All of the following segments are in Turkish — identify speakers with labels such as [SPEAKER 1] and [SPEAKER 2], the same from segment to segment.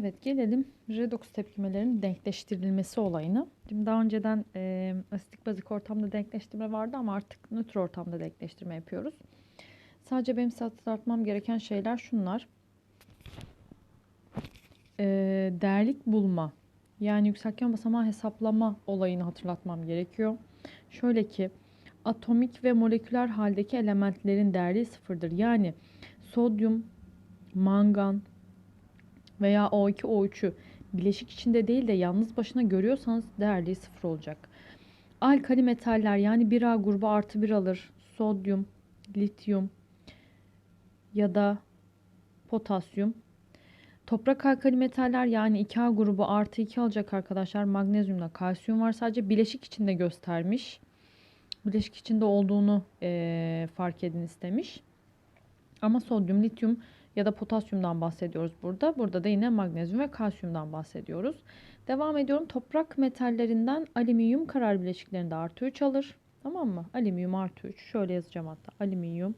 [SPEAKER 1] Evet gelelim redoks tepkimelerinin denkleştirilmesi olayına. Şimdi daha önceden e, asitik bazik ortamda denkleştirme vardı ama artık nötr ortamda denkleştirme yapıyoruz. Sadece benim hatırlatmam gereken şeyler şunlar. E, değerlik bulma yani yükseltgen basamağı hesaplama olayını hatırlatmam gerekiyor. Şöyle ki atomik ve moleküler haldeki elementlerin değerliği sıfırdır. Yani sodyum, mangan, veya O2, O3'ü bileşik içinde değil de yalnız başına görüyorsanız değerliği sıfır olacak. Alkali metaller yani 1A grubu artı 1 alır. Sodyum, lityum ya da potasyum. Toprak alkali metaller yani 2A grubu artı 2 alacak arkadaşlar. Magnezyumla kalsiyum var. Sadece bileşik içinde göstermiş. Bileşik içinde olduğunu e, fark edin istemiş. Ama sodyum, lityum ya da potasyumdan bahsediyoruz burada. Burada da yine magnezyum ve kalsiyumdan bahsediyoruz. Devam ediyorum. Toprak metallerinden alüminyum karar bileşiklerinde artı 3 alır. Tamam mı? Alüminyum artı 3. Şöyle yazacağım hatta. Alüminyum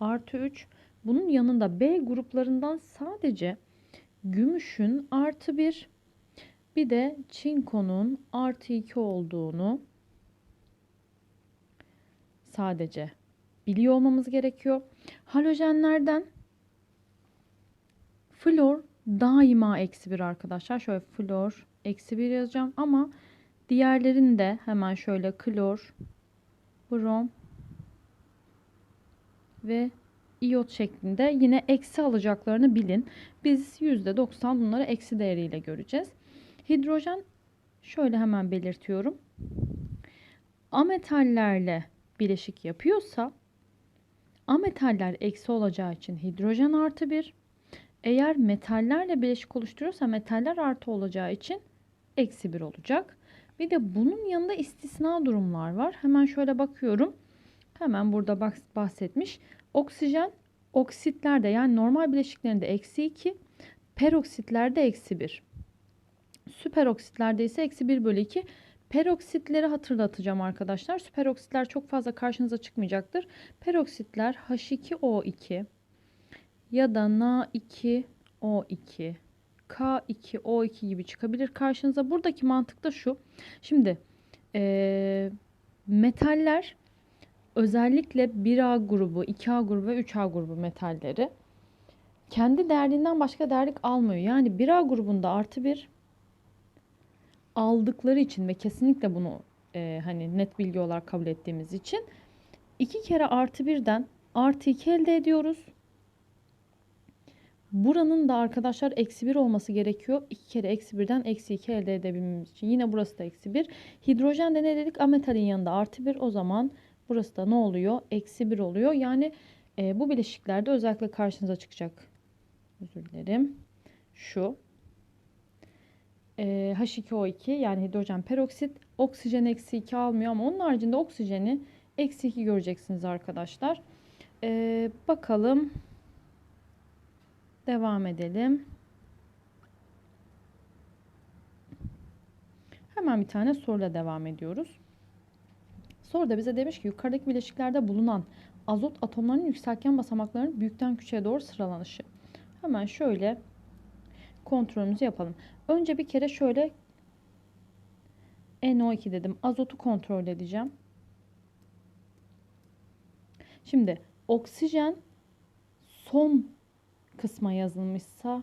[SPEAKER 1] artı 3. Bunun yanında B gruplarından sadece gümüşün artı 1 bir de çinkonun artı 2 olduğunu sadece biliyor olmamız gerekiyor. Halojenlerden Flor daima eksi bir arkadaşlar. Şöyle flor eksi bir yazacağım ama diğerlerini de hemen şöyle klor, brom ve iot şeklinde yine eksi alacaklarını bilin. Biz %90 bunları eksi değeriyle göreceğiz. Hidrojen şöyle hemen belirtiyorum. Ametallerle bileşik yapıyorsa ametaller eksi olacağı için hidrojen artı bir eğer metallerle bileşik oluşturuyorsa metaller artı olacağı için eksi 1 olacak. Bir de bunun yanında istisna durumlar var. Hemen şöyle bakıyorum. Hemen burada bahsetmiş. Oksijen oksitlerde yani normal bileşiklerinde eksi 2, peroksitlerde eksi 1. Süperoksitlerde ise eksi 1 bölü 2. Peroksitleri hatırlatacağım arkadaşlar. Süperoksitler çok fazla karşınıza çıkmayacaktır. Peroksitler H2O2, ya da Na2O2, K2O2 gibi çıkabilir karşınıza. Buradaki mantık da şu. Şimdi e, metaller özellikle 1A grubu, 2A grubu ve 3A grubu metalleri kendi değerliğinden başka değerlik almıyor. Yani 1A grubunda artı bir aldıkları için ve kesinlikle bunu e, hani net bilgi olarak kabul ettiğimiz için iki kere artı birden artı 2 elde ediyoruz. Buranın da arkadaşlar eksi 1 olması gerekiyor. 2 kere eksi 1'den eksi 2 elde edebilmemiz için. Yine burası da eksi 1. Hidrojen de ne dedik? Ametalin yanında artı 1. O zaman burası da ne oluyor? Eksi 1 oluyor. Yani e, bu bileşiklerde özellikle karşınıza çıkacak. Özür dilerim. Şu. E, H2O2 yani hidrojen peroksit. Oksijen eksi 2 almıyor ama onun haricinde oksijeni eksi 2 göreceksiniz arkadaşlar. E, bakalım. Devam edelim. Hemen bir tane soruyla devam ediyoruz. Soruda bize demiş ki yukarıdaki bileşiklerde bulunan azot atomlarının yükseltgen basamaklarının büyükten küçüğe doğru sıralanışı. Hemen şöyle kontrolümüzü yapalım. Önce bir kere şöyle NO2 dedim. Azotu kontrol edeceğim. Şimdi oksijen son kısma yazılmışsa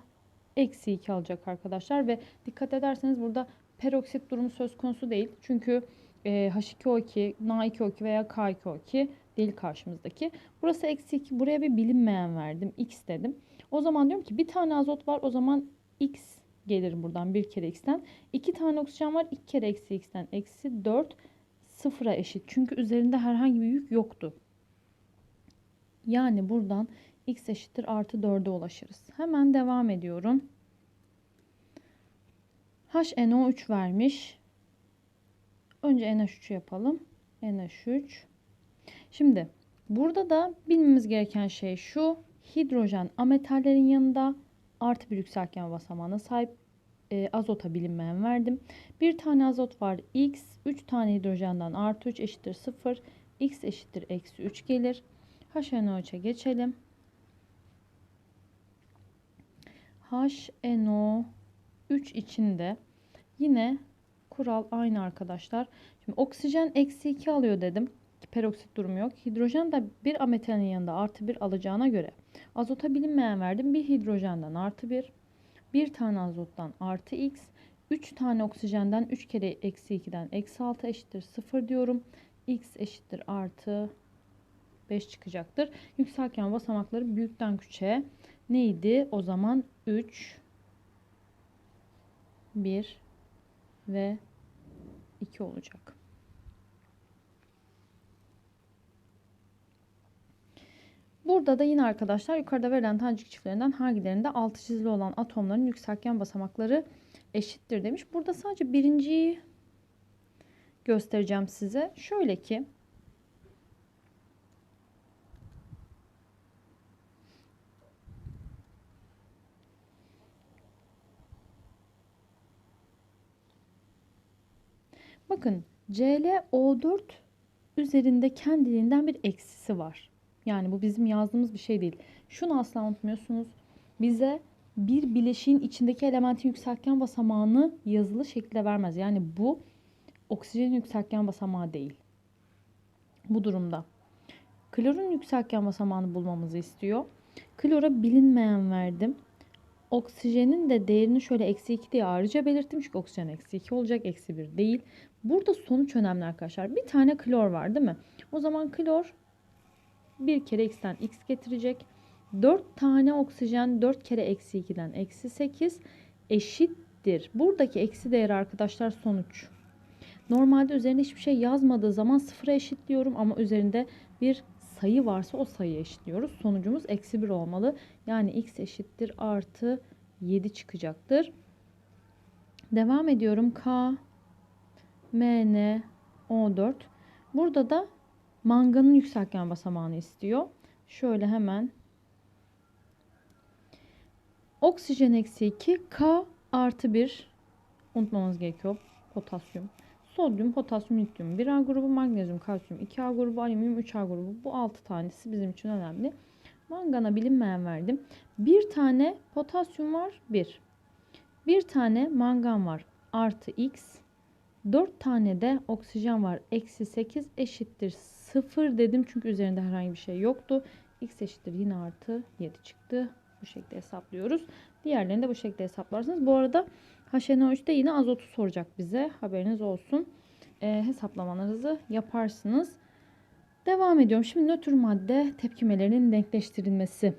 [SPEAKER 1] eksi 2 alacak arkadaşlar. Ve dikkat ederseniz burada peroksit durumu söz konusu değil. Çünkü e, H2O2, Na2O2 veya K2O2 değil karşımızdaki. Burası eksi 2. Buraya bir bilinmeyen verdim. X dedim. O zaman diyorum ki bir tane azot var. O zaman X gelir buradan bir kere X'ten. İki tane oksijen var. iki kere eksi X'ten. Eksi 4 sıfıra eşit. Çünkü üzerinde herhangi bir yük yoktu. Yani buradan x eşittir artı 4'e ulaşırız. Hemen devam ediyorum. HNO3 vermiş. Önce NH3'ü yapalım. NH3. Şimdi burada da bilmemiz gereken şey şu. Hidrojen ametallerin yanında artı bir yükseltgen basamağına sahip e, azota bilinmeyen verdim. Bir tane azot var x. 3 tane hidrojenden artı 3 eşittir 0. x eşittir eksi 3 gelir. HNO3'e geçelim. HNO 3 içinde yine kural aynı arkadaşlar. Şimdi oksijen eksi 2 alıyor dedim. Peroksit durumu yok. Hidrojen de bir ametalin yanında artı 1 alacağına göre azota bilinmeyen verdim. Bir hidrojenden artı 1, bir tane azottan artı x, 3 tane oksijenden 3 kere eksi 2'den eksi 6 eşittir 0 diyorum. x eşittir artı 5 çıkacaktır. Yükselken basamakları büyükten küçüğe neydi? O zaman 3, 1 ve 2 olacak. Burada da yine arkadaşlar yukarıda verilen tanecik çiftlerinden hangilerinde altı çizili olan atomların yükseltgen basamakları eşittir demiş. Burada sadece birinciyi göstereceğim size. Şöyle ki Bakın ClO4 üzerinde kendiliğinden bir eksisi var. Yani bu bizim yazdığımız bir şey değil. Şunu asla unutmuyorsunuz. Bize bir bileşiğin içindeki elementin yükseltgen basamağını yazılı şekilde vermez. Yani bu oksijenin yükseltgen basamağı değil. Bu durumda. Klorun yükseltgen basamağını bulmamızı istiyor. Klora bilinmeyen verdim. Oksijenin de değerini şöyle eksi 2 diye ayrıca belirttim. Çünkü oksijen eksi 2 olacak. Eksi 1 değil. Burada sonuç önemli arkadaşlar. Bir tane klor var değil mi? O zaman klor bir kere x'ten x getirecek. 4 tane oksijen 4 kere eksi 2'den eksi 8 eşittir. Buradaki eksi değeri arkadaşlar sonuç. Normalde üzerinde hiçbir şey yazmadığı zaman sıfıra eşitliyorum ama üzerinde bir sayı varsa o sayıyı eşitliyoruz. Sonucumuz eksi 1 olmalı. Yani x eşittir artı 7 çıkacaktır. Devam ediyorum. K, M, N, O4. Burada da manganın yükseltgen basamağını istiyor. Şöyle hemen oksijen eksi 2 K artı 1 unutmamız gerekiyor. Potasyum. Sodyum, potasyum, lityum 1A grubu, magnezyum, kalsiyum 2A grubu, alüminyum 3A grubu. Bu 6 tanesi bizim için önemli. Mangana bilinmeyen verdim. Bir tane potasyum var 1. Bir tane mangan var artı x. 4 tane de oksijen var. Eksi 8 eşittir 0 dedim. Çünkü üzerinde herhangi bir şey yoktu. X eşittir yine artı 7 çıktı. Bu şekilde hesaplıyoruz. Diğerlerini de bu şekilde hesaplarsınız. Bu arada HNO3'te yine azotu soracak bize. Haberiniz olsun. E, hesaplamalarınızı yaparsınız. Devam ediyorum. Şimdi nötr madde tepkimelerinin denkleştirilmesi.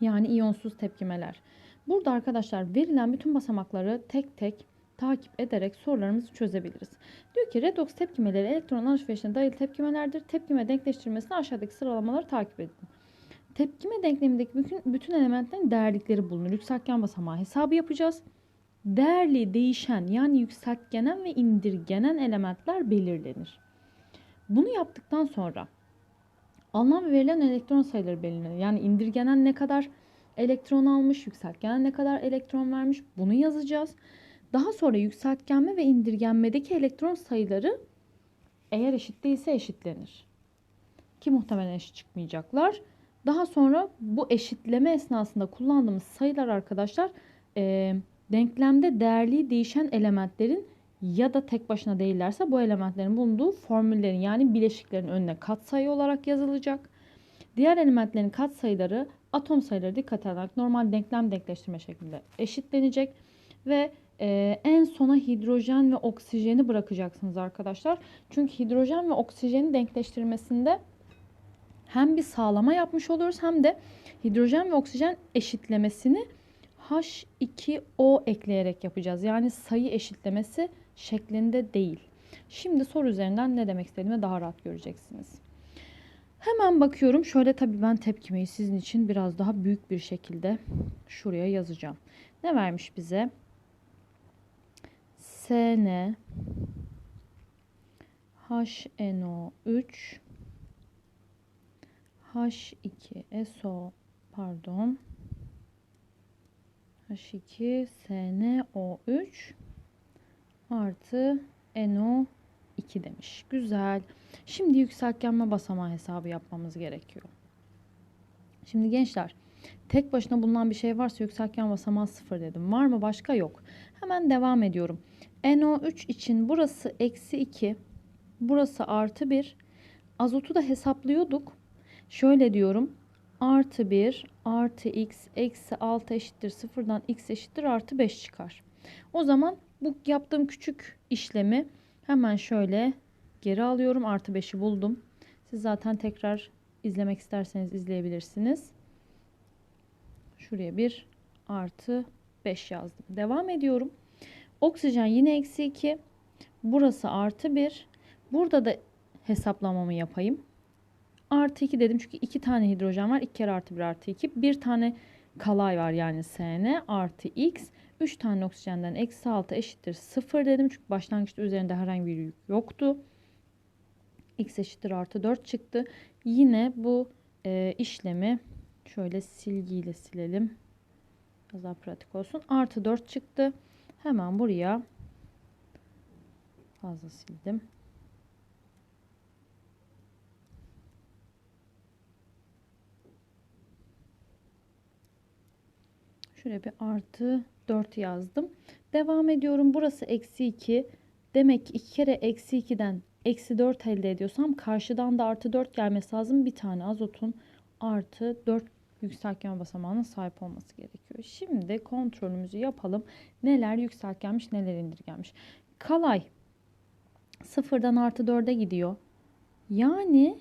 [SPEAKER 1] Yani iyonsuz tepkimeler. Burada arkadaşlar verilen bütün basamakları tek tek takip ederek sorularımızı çözebiliriz. Diyor ki redoks tepkimeleri elektron alışverişine dayalı tepkimelerdir. Tepkime denkleştirmesini aşağıdaki sıralamaları takip edin. Tepkime denklemindeki bütün, bütün elementlerin değerlikleri bulunur. Yükseltgen basamağı hesabı yapacağız. Değerli, değişen yani yükseltgenen ve indirgenen elementler belirlenir. Bunu yaptıktan sonra alınan ve verilen elektron sayıları belirlenir. Yani indirgenen ne kadar elektron almış, yükseltgenen ne kadar elektron vermiş bunu yazacağız. Daha sonra yükseltgenme ve indirgenmedeki elektron sayıları eğer eşit değilse eşitlenir. Ki muhtemelen eşit çıkmayacaklar. Daha sonra bu eşitleme esnasında kullandığımız sayılar arkadaşlar e, denklemde değerli değişen elementlerin ya da tek başına değillerse bu elementlerin bulunduğu formüllerin yani bileşiklerin önüne katsayı olarak yazılacak. Diğer elementlerin katsayıları atom sayıları dikkat alarak normal denklem denkleştirme şeklinde eşitlenecek ve ee, en sona hidrojen ve oksijeni bırakacaksınız arkadaşlar. Çünkü hidrojen ve oksijeni denkleştirmesinde hem bir sağlama yapmış oluyoruz hem de hidrojen ve oksijen eşitlemesini H2O ekleyerek yapacağız. Yani sayı eşitlemesi şeklinde değil. Şimdi soru üzerinden ne demek istediğimi daha rahat göreceksiniz. Hemen bakıyorum. Şöyle tabii ben tepkimeyi sizin için biraz daha büyük bir şekilde şuraya yazacağım. Ne vermiş bize? SN HNO3 H2SO pardon H2 SNO3 artı NO2 demiş. Güzel. Şimdi yükseltgenme basamağı hesabı yapmamız gerekiyor. Şimdi gençler Tek başına bulunan bir şey varsa yükseltgen basamağı 0 dedim. Var mı başka? Yok. Hemen devam ediyorum. NO3 için burası eksi 2. Burası artı 1. Azotu da hesaplıyorduk. Şöyle diyorum. Artı 1 artı x eksi 6 eşittir 0'dan x eşittir artı 5 çıkar. O zaman bu yaptığım küçük işlemi hemen şöyle geri alıyorum. Artı 5'i buldum. Siz zaten tekrar izlemek isterseniz izleyebilirsiniz. Şuraya bir artı 5 yazdım. Devam ediyorum. Oksijen yine eksi 2. Burası artı 1. Burada da hesaplamamı yapayım. Artı 2 dedim çünkü 2 tane hidrojen var. 2 kere artı 1 artı 2. Bir tane kalay var yani SN artı X. 3 tane oksijenden eksi 6 eşittir 0 dedim. Çünkü başlangıçta üzerinde herhangi bir yük yoktu. X eşittir artı 4 çıktı. Yine bu e, işlemi şöyle silgiyle silelim. Biraz daha pratik olsun. Artı 4 çıktı. Hemen buraya fazla sildim. Şuraya bir artı 4 yazdım. Devam ediyorum. Burası eksi 2. Demek ki 2 kere eksi 2'den eksi 4 elde ediyorsam karşıdan da artı 4 gelmesi lazım. Bir tane azotun artı 4 yükseltgen basamağına sahip olması gerekiyor. Şimdi kontrolümüzü yapalım. Neler yükseltgenmiş neler indirgenmiş. Kalay sıfırdan artı 4'e gidiyor. Yani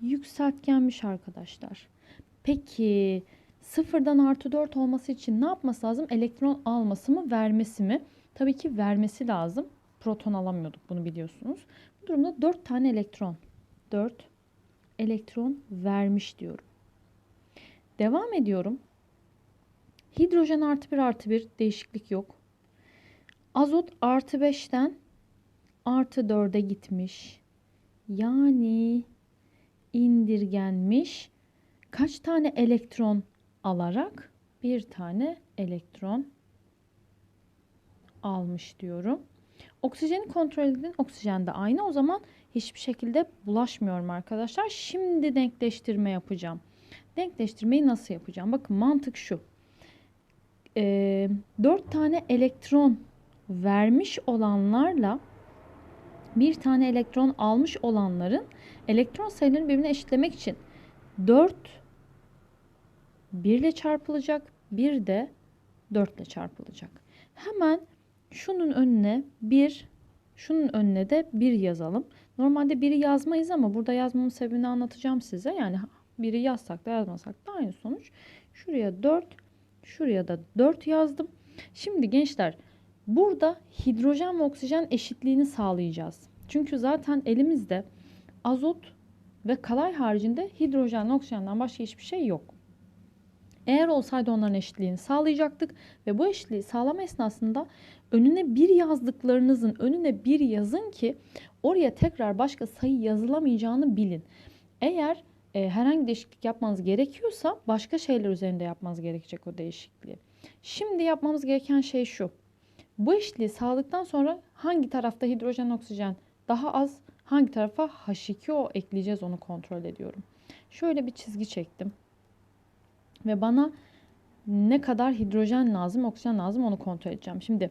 [SPEAKER 1] yükseltgenmiş arkadaşlar. Peki sıfırdan artı 4 olması için ne yapması lazım? Elektron alması mı vermesi mi? Tabii ki vermesi lazım. Proton alamıyorduk bunu biliyorsunuz. Bu durumda 4 tane elektron. 4 elektron vermiş diyorum. Devam ediyorum. Hidrojen artı 1 artı 1 değişiklik yok. Azot artı 5'ten artı 4'e gitmiş. Yani indirgenmiş. Kaç tane elektron alarak? Bir tane elektron almış diyorum. Oksijeni kontrol edin. Oksijen de aynı. O zaman hiçbir şekilde bulaşmıyorum arkadaşlar. Şimdi denkleştirme yapacağım. Denkleştirmeyi nasıl yapacağım? Bakın mantık şu. Ee, 4 tane elektron vermiş olanlarla bir tane elektron almış olanların elektron sayılarını birbirine eşitlemek için 4 1 ile çarpılacak. Bir de 4 ile çarpılacak. Hemen şunun önüne 1, şunun önüne de 1 yazalım. Normalde 1'i yazmayız ama burada yazmamın sebebini anlatacağım size. Yani 1'i yazsak da yazmasak da aynı sonuç. Şuraya 4, şuraya da 4 yazdım. Şimdi gençler burada hidrojen ve oksijen eşitliğini sağlayacağız. Çünkü zaten elimizde azot ve kalay haricinde hidrojen ve oksijenden başka hiçbir şey yok. Eğer olsaydı onların eşitliğini sağlayacaktık ve bu eşitliği sağlama esnasında önüne bir yazdıklarınızın önüne bir yazın ki oraya tekrar başka sayı yazılamayacağını bilin. Eğer e, herhangi değişiklik yapmanız gerekiyorsa başka şeyler üzerinde yapmanız gerekecek o değişikliği. Şimdi yapmamız gereken şey şu. Bu eşitliği sağladıktan sonra hangi tarafta hidrojen oksijen daha az hangi tarafa H2O ekleyeceğiz onu kontrol ediyorum. Şöyle bir çizgi çektim. Ve bana ne kadar hidrojen lazım, oksijen lazım onu kontrol edeceğim. Şimdi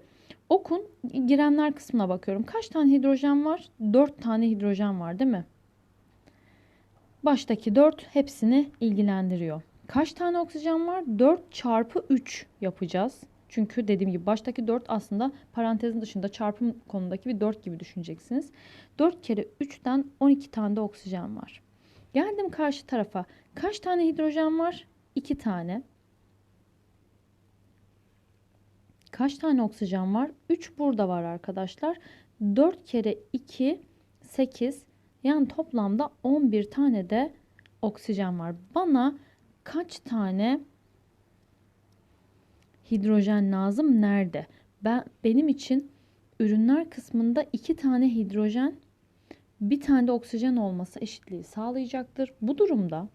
[SPEAKER 1] okun girenler kısmına bakıyorum. Kaç tane hidrojen var? 4 tane hidrojen var değil mi? Baştaki 4 hepsini ilgilendiriyor. Kaç tane oksijen var? 4 çarpı 3 yapacağız. Çünkü dediğim gibi baştaki 4 aslında parantezin dışında çarpım konudaki bir 4 gibi düşüneceksiniz. 4 kere 3'ten 12 tane de oksijen var. Geldim karşı tarafa. Kaç tane hidrojen var? 2 tane. Kaç tane oksijen var? 3 burada var arkadaşlar. 4 kere 2 8 yani toplamda 11 tane de oksijen var. Bana kaç tane hidrojen lazım? Nerede? Ben benim için ürünler kısmında 2 tane hidrojen, bir tane de oksijen olması eşitliği sağlayacaktır. Bu durumda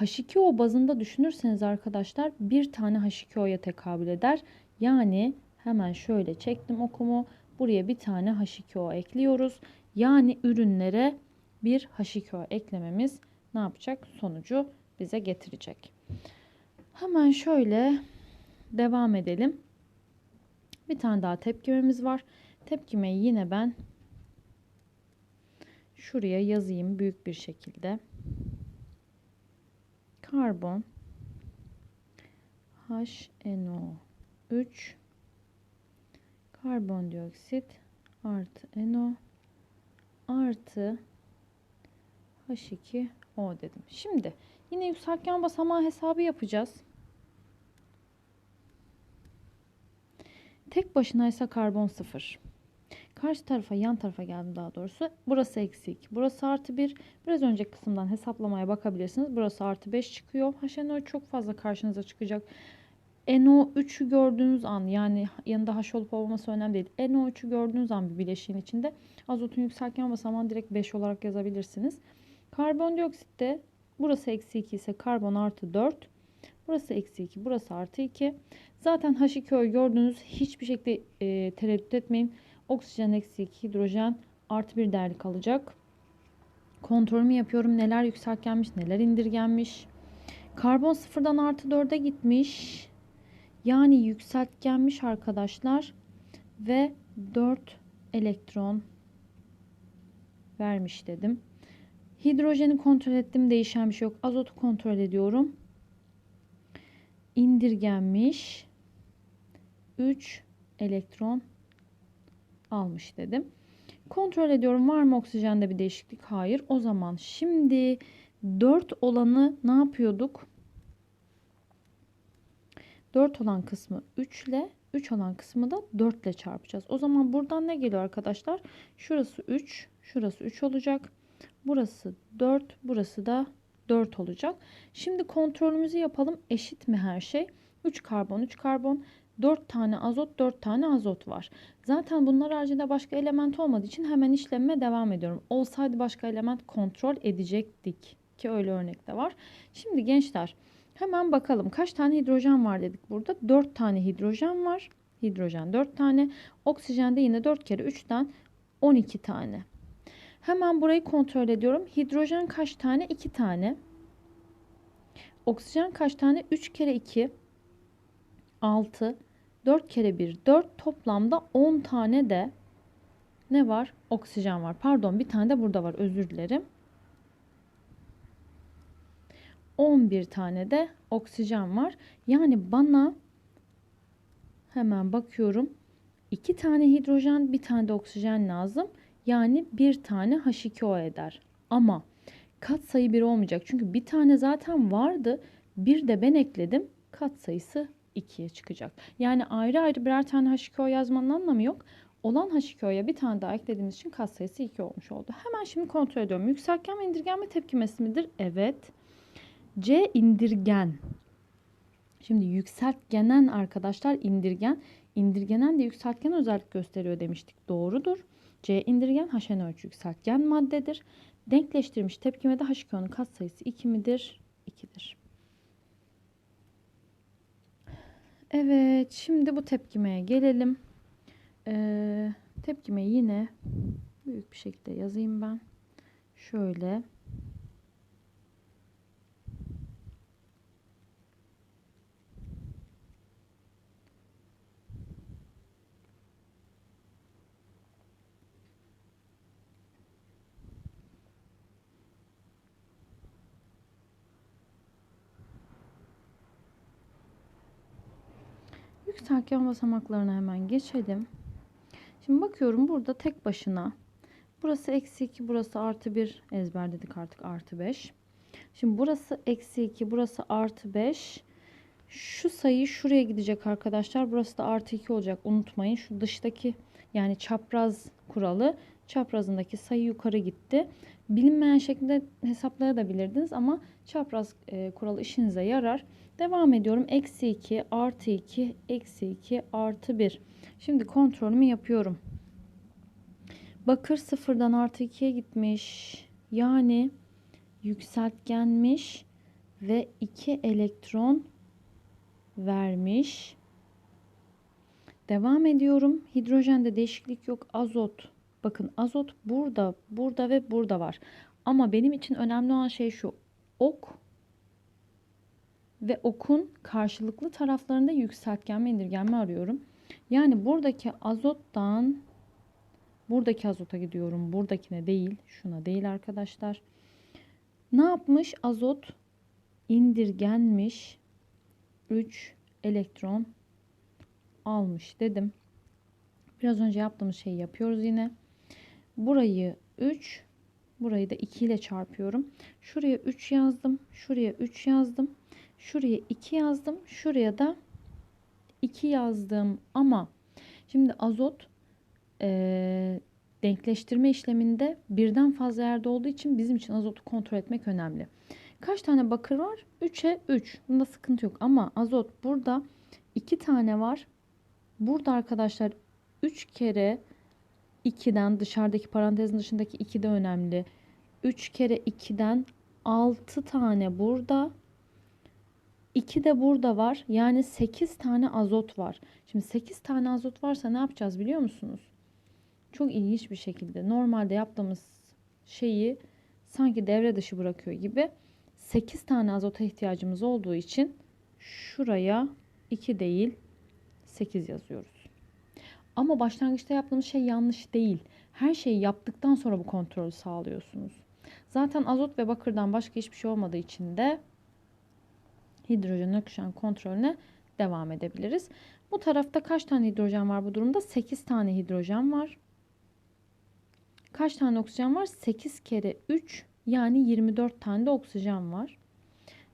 [SPEAKER 1] H2O bazında düşünürseniz arkadaşlar bir tane H2O'ya tekabül eder. Yani hemen şöyle çektim okumu. Buraya bir tane H2O ekliyoruz. Yani ürünlere bir H2O eklememiz ne yapacak? Sonucu bize getirecek. Hemen şöyle devam edelim. Bir tane daha tepkimemiz var. Tepkimeyi yine ben şuraya yazayım büyük bir şekilde. Karbon HNO3 karbondioksit artı NO artı H2O dedim. Şimdi yine yükseltgen basamağı hesabı yapacağız. Tek başına ise karbon 0. Karşı tarafa yan tarafa geldim daha doğrusu. Burası eksi 2. Burası artı 1. Biraz önceki kısımdan hesaplamaya bakabilirsiniz. Burası artı 5 çıkıyor. HNO çok fazla karşınıza çıkacak. NO3'ü gördüğünüz an yani yanında H olup olmaması önemli değil. NO3'ü gördüğünüz an bir bileşiğin içinde azotun yükseltgen basamağını direkt 5 olarak yazabilirsiniz. Karbondioksitte burası eksi 2 ise karbon artı 4. Burası eksi 2, burası artı 2. Zaten H2O'yu gördüğünüz hiçbir şekilde e, tereddüt etmeyin. Oksijen eksi 2, hidrojen artı 1 değerli kalacak. Kontrolümü yapıyorum. Neler yükseltgenmiş, neler indirgenmiş. Karbon sıfırdan artı 4'e gitmiş. Yani yükseltgenmiş arkadaşlar. Ve 4 elektron vermiş dedim. Hidrojeni kontrol ettim. Değişen bir şey yok. Azotu kontrol ediyorum. İndirgenmiş. 3 elektron almış dedim. Kontrol ediyorum var mı oksijende bir değişiklik? Hayır. O zaman şimdi 4 olanı ne yapıyorduk? 4 olan kısmı 3 ile 3 olan kısmı da 4 ile çarpacağız. O zaman buradan ne geliyor arkadaşlar? Şurası 3, şurası 3 olacak. Burası 4, burası da 4 olacak. Şimdi kontrolümüzü yapalım. Eşit mi her şey? 3 karbon, 3 karbon. 4 tane azot, 4 tane azot var. Zaten bunlar haricinde başka element olmadığı için hemen işlemime devam ediyorum. Olsaydı başka element kontrol edecektik. Ki öyle örnek de var. Şimdi gençler hemen bakalım kaç tane hidrojen var dedik burada. 4 tane hidrojen var. Hidrojen 4 tane. Oksijen de yine 4 kere 3'ten 12 tane. Hemen burayı kontrol ediyorum. Hidrojen kaç tane? 2 tane. Oksijen kaç tane? 3 kere 2 6 4 kere 1 4 toplamda 10 tane de ne var? Oksijen var. Pardon bir tane de burada var. Özür dilerim. 11 tane de oksijen var. Yani bana hemen bakıyorum. 2 tane hidrojen, bir tane de oksijen lazım. Yani bir tane H2O eder. Ama kat sayı 1 olmayacak. Çünkü bir tane zaten vardı. Bir de ben ekledim. Kat sayısı 2'ye çıkacak. Yani ayrı ayrı birer tane H2O yazmanın anlamı yok. Olan H2O'ya bir tane daha eklediğimiz için katsayısı 2 olmuş oldu. Hemen şimdi kontrol ediyorum. Yükseltgen ve indirgenme tepkimesi midir? Evet. C indirgen. Şimdi yükseltgenen arkadaşlar indirgen. İndirgenen de yükseltgen özellik gösteriyor demiştik. Doğrudur. C indirgen HNO3 yükseltgen maddedir. Denkleştirmiş tepkimede H2O'nun katsayısı 2 midir? 2'dir. Evet, şimdi bu tepkimeye gelelim. Ee, tepkimeyi yine büyük bir şekilde yazayım ben. Şöyle. Yükseltgen basamaklarına hemen geçelim. Şimdi bakıyorum burada tek başına. Burası eksi 2, burası artı 1 ezberledik artık artı 5. Şimdi burası eksi 2, burası artı 5. Şu sayı şuraya gidecek arkadaşlar. Burası da artı 2 olacak. Unutmayın şu dıştaki yani çapraz kuralı çaprazındaki sayı yukarı gitti. Bilinmeyen şekilde hesaplayabilirdiniz ama çapraz e, kuralı işinize yarar. Devam ediyorum. Eksi 2 artı 2 eksi 2 artı 1. Şimdi kontrolümü yapıyorum. Bakır sıfırdan artı 2'ye gitmiş. Yani yükseltgenmiş ve 2 elektron vermiş. Devam ediyorum. Hidrojende değişiklik yok. Azot. Bakın azot burada, burada ve burada var. Ama benim için önemli olan şey şu. ok ve okun karşılıklı taraflarında yükseltgenme indirgenme arıyorum. Yani buradaki azottan buradaki azota gidiyorum. Buradakine değil. Şuna değil arkadaşlar. Ne yapmış? Azot indirgenmiş. 3 elektron almış dedim. Biraz önce yaptığımız şeyi yapıyoruz yine. Burayı 3, burayı da 2 ile çarpıyorum. Şuraya 3 yazdım, şuraya 3 yazdım. Şuraya 2 yazdım, şuraya da 2 yazdım. Ama şimdi azot eee, denkleştirme işleminde birden fazla yerde olduğu için bizim için azotu kontrol etmek önemli. Kaç tane bakır var? 3'e 3. Bunda sıkıntı yok. Ama azot burada 2 tane var. Burada arkadaşlar 3 kere 2'den dışarıdaki parantezin dışındaki 2 de önemli. 3 kere 2'den 6 tane burada. 2 de burada var. Yani 8 tane azot var. Şimdi 8 tane azot varsa ne yapacağız biliyor musunuz? Çok ilginç bir şekilde normalde yaptığımız şeyi sanki devre dışı bırakıyor gibi 8 tane azota ihtiyacımız olduğu için şuraya 2 değil 8 yazıyoruz. Ama başlangıçta yaptığımız şey yanlış değil. Her şeyi yaptıktan sonra bu kontrolü sağlıyorsunuz. Zaten azot ve bakırdan başka hiçbir şey olmadığı için de hidrojen akışan kontrolüne devam edebiliriz. Bu tarafta kaç tane hidrojen var bu durumda? 8 tane hidrojen var. Kaç tane oksijen var? 8 kere 3 yani 24 tane de oksijen var.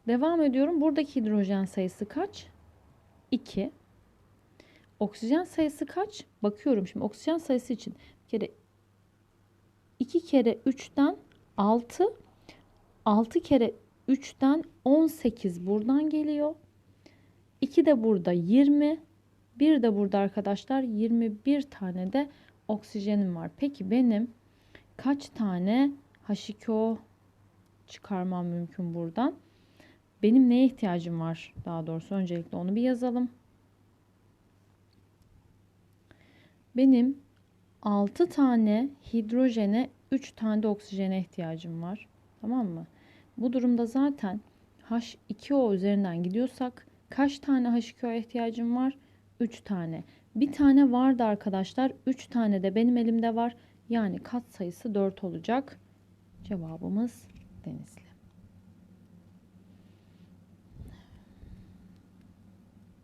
[SPEAKER 1] Devam ediyorum. Buradaki hidrojen sayısı kaç? 2. Oksijen sayısı kaç? Bakıyorum şimdi oksijen sayısı için. Bir kere 2 kere 3'ten 6. 6 kere 3'ten 18 buradan geliyor. 2 de burada 20. Bir de burada arkadaşlar 21 tane de oksijenim var. Peki benim kaç tane H2O çıkarmam mümkün buradan? Benim neye ihtiyacım var? Daha doğrusu öncelikle onu bir yazalım. Benim 6 tane hidrojene 3 tane de oksijene ihtiyacım var. Tamam mı? Bu durumda zaten H2O üzerinden gidiyorsak kaç tane H2O'ya ihtiyacım var? 3 tane. Bir tane vardı arkadaşlar. 3 tane de benim elimde var. Yani kat sayısı 4 olacak. Cevabımız Denizli.